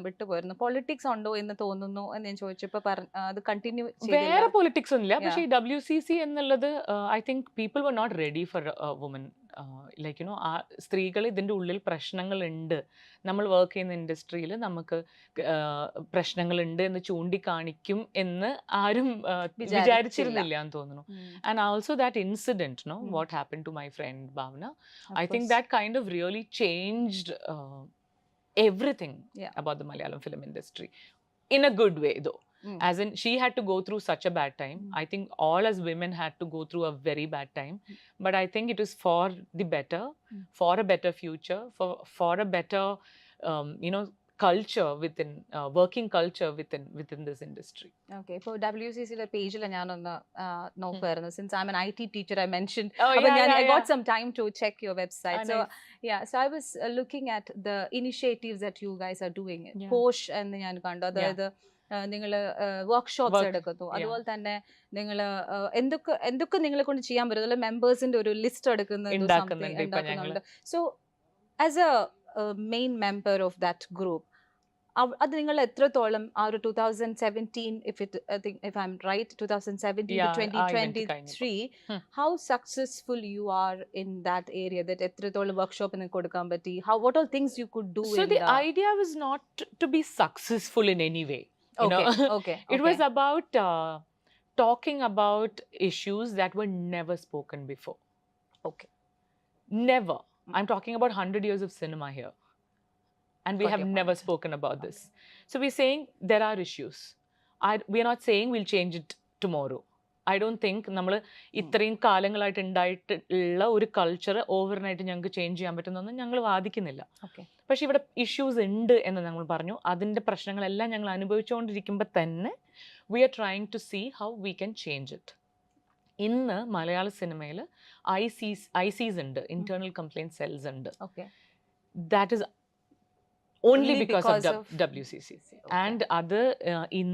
വിട്ടുപോയിരുന്നു politics ഉണ്ടോ എന്ന് തോന്നുന്നു എന്ന് ഞാൻ ചോദിച്ചപ്പോ അത് കണ്ടിന്യൂ വേറെ പൊളിറ്റിക്സ് ഒന്നുമില്ല. പക്ഷേ ഡബ്ല്യു സി സി എന്നുള്ളത് I think people were not ready for women like you know ആ സ്ത്രീകൾ ഇതിന്റെ ഉള്ളിൽ പ്രശ്നങ്ങളുണ്ട്. നമ്മൾ വർക്ക് ചെയ്യുന്ന ഇൻഡസ്ട്രിയിൽ നമുക്ക് പ്രശ്നങ്ങളുണ്ട് എന്ന് ചൂണ്ടിക്കാണിക്കും എന്ന് ആരും വിചാരിച്ചിരുന്നില്ല എന്ന് തോന്നുന്നു. And also that incident no. What happen to my friend Bhavana I think that kind of really uh, everything Yeah. about the Malayalam film industry in a good way, though. Mm. As in, she had to go through such a bad time. Mm. I think all as women had to go through a very bad time. Mm. But I think it was for the better, Mm. for a better future, for for a better, um, you know, culture within uh, working culture within within this industry. Okay ഇപ്പോൾ W C സിയുടെ പേജിൽ ഞാനൊന്ന് നോക്കുമായിരുന്നു since I N I T teacher I mention ഞാൻ But yeah, then yeah, I yeah. got some time to check your website. Ah, so nice. yeah, so I was uh, looking at the initiatives that you guys are doing. Yeah. POSH എന്ന് ഞാൻ കണ്ടു അതായത് നിങ്ങൾ workshops എടുക്കുന്നു അതുപോലെ തന്നെ നിങ്ങൾ എന്തൊക്കെ എന്തൊക്കെ നിങ്ങളെ കൊണ്ട് ചെയ്യാൻ പറ്റും അതുപോലെ മെമ്പേഴ്സിന്റെ ഒരു ലിസ്റ്റ് ഞങ്ങൾ. So as a main member of that group അത് നിങ്ങൾ എത്രത്തോളം ആ ഒരു two thousand seventeen if it if I'm right two thousand seventeen Yeah, twenty ആ event ട്വന്റി കഴിഞ്ഞപ്പോ. Three Hmm. How successful you are in that area that എത്രത്തോളം workshop നിങ്ങൾക്ക് കൊടുക്കാൻ പറ്റി how what all things you could do So the idea was not to be successful in any way. you know. okay It was about uh, talking about issues that were never spoken before. Okay. Never. Mm. I'm talking about 100 And we Got have never point. spoken about okay. this. So we're saying there are issues. I, we're not saying we'll change it tomorrow. I don't think നമ്മൾ ഇത്രയും കാലങ്ങളായിട്ട് ഉണ്ടായിട്ടുള്ള ഒരു culture overnight ഞങ്ങൾക്ക് change ചെയ്യാൻ പറ്റുന്നൊന്നും ഞങ്ങൾ വാദിക്കുന്നില്ല പക്ഷെ ഇവിടെ ഇഷ്യൂസ് ഉണ്ട് എന്ന് ഞങ്ങൾ പറഞ്ഞു അതിന്റെ പ്രശ്നങ്ങളെല്ലാം ഞങ്ങൾ അനുഭവിച്ചുകൊണ്ടിരിക്കുമ്പോൾ തന്നെ we are trying to see how we can change it ഇന്ന് മലയാള സിനിമയിൽ ഐ സീസ് ഐ സീസ് ഉണ്ട് ഇന്റേണൽ കംപ്ലയിന്റ് സെൽസ് ഉണ്ട് okay that is only, only because, because, of, of WCC. Okay. And other uh, in